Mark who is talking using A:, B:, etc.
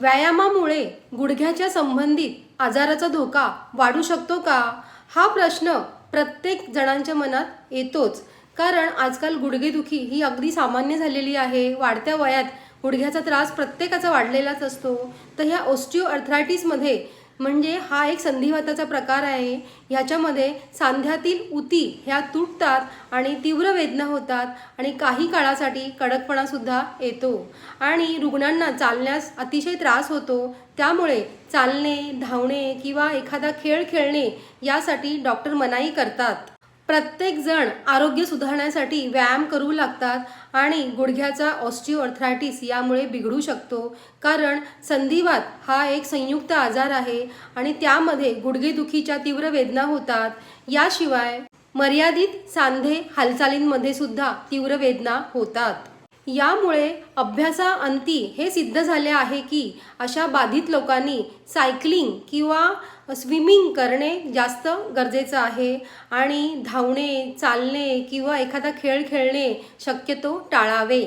A: व्यायामामुळे गुडघ्याच्या संबंधित आजाराचा धोका वाढू शकतो का? हा प्रश्न प्रत्येक जणांच्या मनात येतोच. कारण आजकाल गुडघेदुखी ही अगदी सामान्य झालेली आहे. वाढत्या वयात गुडघ्याचा त्रास प्रत्येकाचा वाढलेलाच असतो. तर ह्या ऑस्टिओ अर्थरायटिसमध्ये म्हणजे हा एक संधिवाताचा प्रकार आहे. ह्याच्यामध्ये सांध्यातील उती ह्या तुटतात आणि तीव्र वेदना होतात आणि काही काळासाठी कडकपणासुद्धा येतो. आणि रुग्णांना चालण्यास अतिशय त्रास होतो. त्यामुळे चालणे धावणे किंवा एखादा खेळ खेळणे यासाठी डॉक्टर मनाई करतात. प्रत्येक जण आरोग्य सुधारण्यासाठी व्यायाम करू लागतात आणि गुडघ्याचा ऑस्टिओअर्थरायटिस यामुळे बिघडू शकतो. कारण संधिवात हा एक संयुक्त आजार आहे आणि त्यामध्ये गुडघेदुखीच्या तीव्र वेदना होतात. याशिवाय मर्यादित सांधे हालचालींमध्ये सुद्धा तीव्र वेदना होतात. यामुळे अभ्यासाअंती हे सिद्ध झाले आहे की अशा बाधित लोकांनी सायकलिंग किंवा स्विमिंग करणे जास्त गरजेचं आहे आणि धावणे चालणे किंवा एखादा खेळ खेळणे शक्यतो टाळावे.